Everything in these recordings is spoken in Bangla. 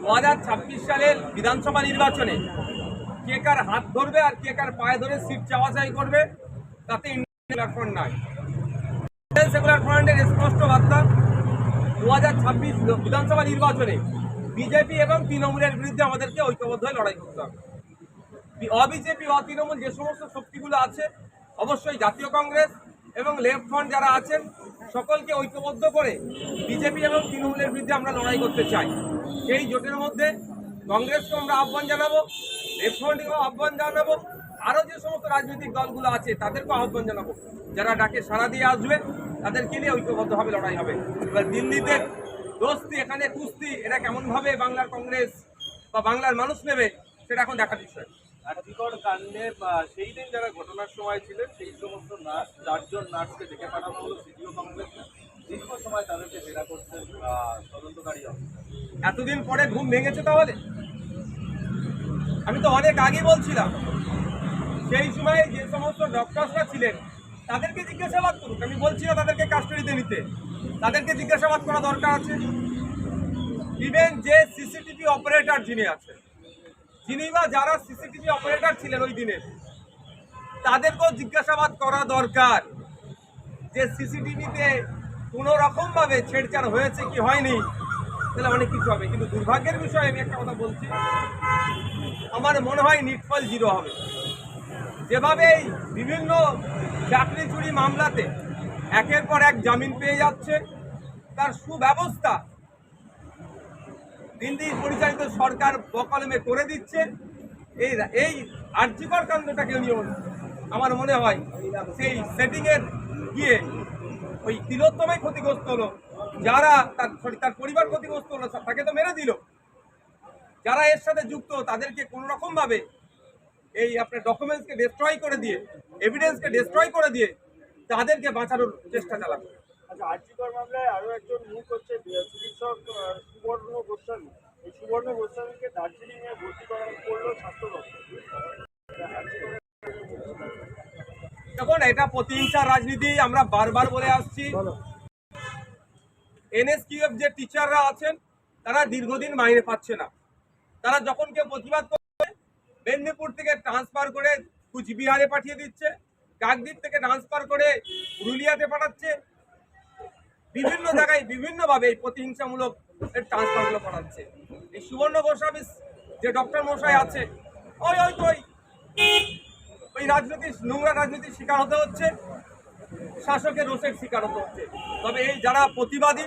দু হাজার ছাব্বিশ সালের বিধানসভা নির্বাচনে কে কার হাত ধরবে আর কে কার পায়ে ধরে সিট চাওয়াচাই করবে, তাতে ইন্ডিয়ান ফ্রন্ট নাই। সেকুলার ফ্রন্টের স্পষ্ট বার্তা, দু হাজার ছাব্বিশ বিধানসভা নির্বাচনে বিজেপি এবং তৃণমূলের বিরুদ্ধে আমাদেরকে ঐক্যবদ্ধ হয়ে লড়াই করতে হবে। অবিজেপি তৃণমূল যে সমস্ত শক্তিগুলো আছে, অবশ্যই জাতীয় কংগ্রেস এবং লেফট ফ্রন্ট যারা আছেন সকলকে ঐক্যবদ্ধ করে বিজেপি এবং তৃণমূলের বিরুদ্ধে আমরা লড়াই করতে চাই। সেই জোটের মধ্যে কংগ্রেসকে আমরা আহ্বান জানাব লেফট ফ্রন্টকেও আহ্বান জানাব, আরও যে সমস্ত রাজনৈতিক দলগুলো আছে তাদেরকেও আহ্বান জানাব। যারা ডাকে সাড়া দিয়ে আসবে, তাদেরকে নিয়ে ঐক্যবদ্ধভাবে লড়াই হবে। এবার দিল্লিতে দোস্তি, এখানে কুস্তি, এটা কেমনভাবে বাংলার কংগ্রেস বা বাংলার মানুষ নেবে, সেটা এখন দেখার বিষয়। আর্থিকর কাণ্ডে সেই দিন যারা ঘটনার সময় ছিলেন, সেই সমস্ত নার্স, চারজন নার্সকে ডেকে পাঠানো হলো সিডিও কংগ্রেস দীর্ঘ সময় তাদেরকে জেরা করছেন তদন্তকারী অফিসার। এতদিন পরে ঘুম ভেঙেছে তাহলে? আমি তো অনেক আগে বলছিলাম, সেই সময় যে সমস্ত ডক্টরসরা ছিলেন, তাদেরকে জিজ্ঞাসাবাদ করুক। আমি বলছি না তাদেরকে কাস্টডিতে নিতে। তাদেরকে জিজ্ঞাসাবাদ করা দরকার আছে। ইভেন যে সিসিটিভি অপারেটর যিনি আছেন বা যারা সিসিটিভি অপারেটর ছিলেন ওই দিনের, তাদেরকেও জিজ্ঞাসাবাদ করা দরকার যে সিসিটিভিতে কোনো রকমভাবে ছেড়ছাড় হয়েছে কি হয়নি। তাহলে অনেক কিছু হবে, কিন্তু দুর্ভাগ্যের বিষয়ে আমি একটা কথা বলছি। আমার মনে হয় নিটফল জিরো হবে। যেভাবে এই বিভিন্ন চাকরি চুরি মামলাতে একের পর এক জামিন পেয়ে যাচ্ছে, তার সুব্যবস্থা দিল্লি পরিচালিত সরকার বকলমে করে দিচ্ছে। এই এই আর্যিকর কাণ্ডটাকে নিয়েও আমার মনে হয় সেই সেটিংয়ের গিয়ে ওই তিলোত্তমাই ক্ষতিগ্রস্ত হলো। যারা তার তার পরিবার ক্ষতিগ্রস্ত হলো তাকে তো মেরে দিল। যারা এর সাথে যুক্ত, তাদেরকে কোনো রকমভাবে এই আপনার ডকুমেন্টসকে ডিস্ট্রয় করে দিয়ে এভিডেন্সকে ডিস্ট্রয় করে দিয়ে তাদেরকে বাঁচানোর চেষ্টা চালাবে। আচ্ছা আর্থিকর মামলায় আরও একজন মুখ হচ্ছে চিকিৎসক সুবর্ণ গোস্বামী। এই সুবর্ণ গোস্বামীকে দার্জিলিংয়ে ভর্তি করা করল স্বাস্থ্য দপ্তর। দেখুন এটা প্রতিহিংসা রাজনীতি আমরা বারবার বলে আসছি। এনএসকিউএফ যে টিচাররা আছেন তারা দীর্ঘদিন মাইনে পাচ্ছে না। তারা যখন কেউ প্রতিবাদ করছে মেদিনীপুর থেকে ট্রান্সফার করে কুচবিহারে পাঠিয়ে দিচ্ছে কাকদ্বীপ থেকে ট্রান্সফার করে পুরুলিয়াতে পাঠাচ্ছে বিভিন্ন জায়গায় বিভিন্নভাবে এই প্রতিহিংসামূলক ট্রান্সফারগুলো করাচ্ছে এই সুবর্ণ গোস্বামী যে ডক্টর মশাই আছে, ওই ওই ওই ওই রাজনীতির, নোংরা রাজনীতির শিকার হতে হচ্ছে, শাসকের রোষের শিকার হতে হচ্ছে। তবে এই যারা প্রতিবাদী,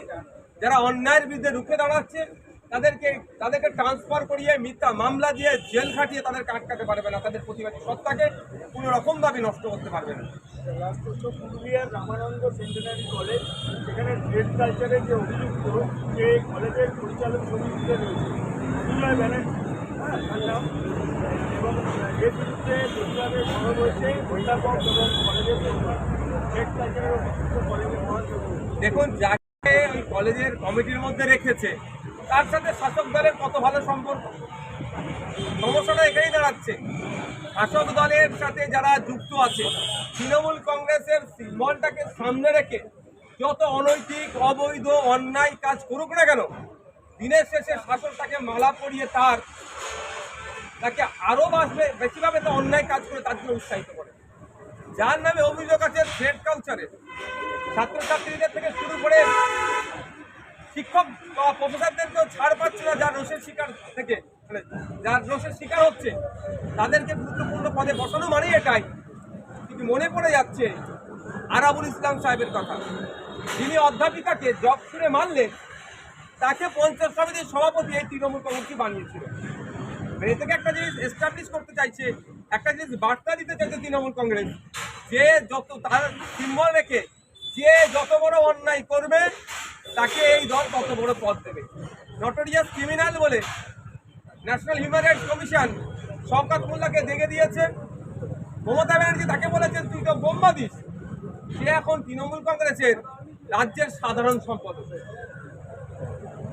যারা অন্যায়ের বিরুদ্ধে রুখে দাঁড়াচ্ছে, তাদেরকে তাদেরকে ট্রান্সফার করিয়ে মিথ্যা মামলা দিয়ে জেল খাটিয়ে তাদেরকে আটকাতে পারবে না, তাদের প্রতিবাদী সত্তাকে কোনো রকমভাবে নষ্ট করতে পারবে না। রাষ্ট্রস্থ পুরুলিয়ার রামানন্দ সেন্টেনারি কলেজ সেখানে ট্রেড কালচারের যে অভিযুক্ত যে কলেজের পরিচালক সমিতিতে রয়েছে। বিজয় ব্যানার্জি হ্যাঁ নাম। এবং এর বিরুদ্ধে প্রতিবাদে সরব হয়েছে অধ্যাপক এবং কলেজের ট্রেড কালচারের অভিযুক্ত কলেজের দেখুন, যাকে ওই কলেজের কমিটির মধ্যে রেখেছে, তার সাথে শাসক দলের কত ভালো সম্পর্ক? সমস্যাটা এখানেই দাঁড়াচ্ছে। শাসক দলের সাথে যারা যুক্ত আছে, তৃণমূল কংগ্রেসের সিম্বলটাকে সামনে রেখে যত অনৈতিক, অবৈধ, অন্যায় কাজ করুক না কেন, দিনের শেষে শাসক তাকে মালা পরিয়ে তার, তাকে আরও বাঁচবে, বেশিভাবে তো অন্যায় কাজ করে তার জন্য উৎসাহিত করে। যার নামে অভিযোগ আছে থ্রেড কালচারের ছাত্রছাত্রীদের থেকে শুরু করে শিক্ষক বা প্রফেসরদেরকেও ছাড় পাচ্ছে না যার রোষের শিকার থেকে। মানে যার রোষের শিকার হচ্ছে, তাদেরকে গুরুত্বপূর্ণ পদে বসানো মানেই এটাই। কিন্তু মনে পড়ে যাচ্ছে আরাবুল ইসলাম সাহেবের কথা। যিনি অধ্যাপিকাকে জব ছুড়ে মারলেন, তাকে পঞ্চায়েত সমিতির সভাপতি এই তৃণমূল কংগ্রেসই বানিয়েছিল। মানে থেকে একটা জিনিস এস্টাবলিশ করতে চাইছে, একটা জিনিস বার্তা দিতে চাইছে তৃণমূল কংগ্রেস, যে যত তার সিম্বল রেখে যে যত বড় অন্যায় করবে, তাকে এই দল তত বড় পদ দেবে। নটোরিয়াস ক্রিমিনাল বলে national human rights commission Shaukat মোল্লাকে দেখে দিয়েছে। মমতা ব্যানার্জি তাকে বলেছেন, তুই তো বোম্বা দিস। সে এখন তৃণমূল কংগ্রেসের রাজ্যের সাধারণ সম্পাদক।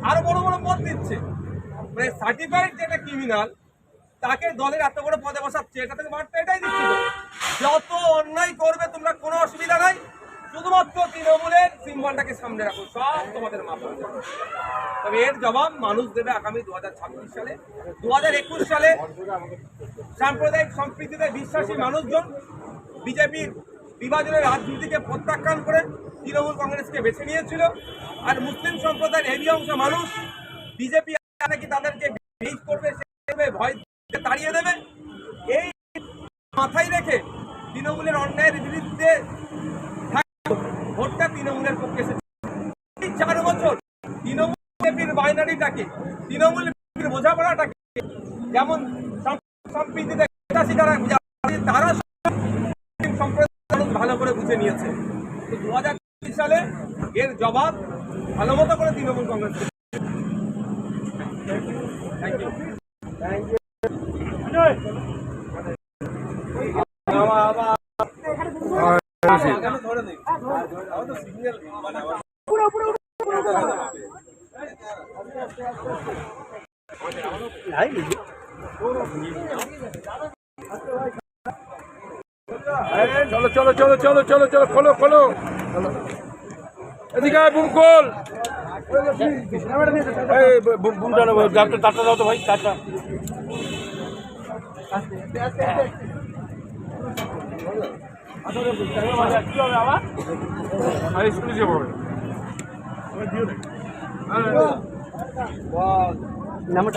আরও বড় বড় পদ দিচ্ছে মানে সার্টিফাইড যেটা ক্রিমিনাল তাকে দলের এত বড় পদে বসাচ্ছে, এটা থেকে বার্তা এটাই দিচ্ছে যত অন্যায় করবে, তোমরা কোনো অসুবিধা নাই। শুধুমাত্র তৃণমূলের সিম্বলটাকে সামনে রাখো, সব তোমাদের মাথা তবে এর জবাব মানুষ দেবে আগামী দু হাজার ছাব্বিশ সালে। দু হাজার একুশ সালে সাম্প্রদায়িক সম্প্রীতিতে বিশ্বাসী মানুষজন বিজেপির বিভাজনের রাজনীতিকে প্রত্যাখ্যান করে তৃণমূল কংগ্রেসকে বেছে নিয়েছিল। আর মুসলিম সম্প্রদায়ের হেভি অংশ মানুষ বিজেপি নাকি তাদেরকে করবে ভয় তাড়িয়ে দেবে। এই মাথায় রেখে তৃণমূলের অন্যায়ের বিরুদ্ধে থাকলেও ভোটটা তৃণমূলের পক্ষে এসেছে এই চার বছর তৃণমূল বিজেপির বাইনারিটাকে তৃণমূল বোঝাপড়াটাকে যেমন সম- সম্প্রীতিতে যারা তারা সম্প্রদায় ভালো করে বুঝে নিয়েছে। দু হাজার সালে এর জবাব ভালো মতো করে তৃণমূল কংগ্রেস থ্যাংক ইউ বিজয় ধরে নেই আমার তো সিগন্যাল মানে আমার চলো চলো চলো চলো চলো চলো খোলো খোলো। এদিকে আয়, বুম খোল। এই বু- বু- বুমটা নেব ডাক্তার তারটা দাও তো ভাই তারটা আর স্কুলে যাব नमट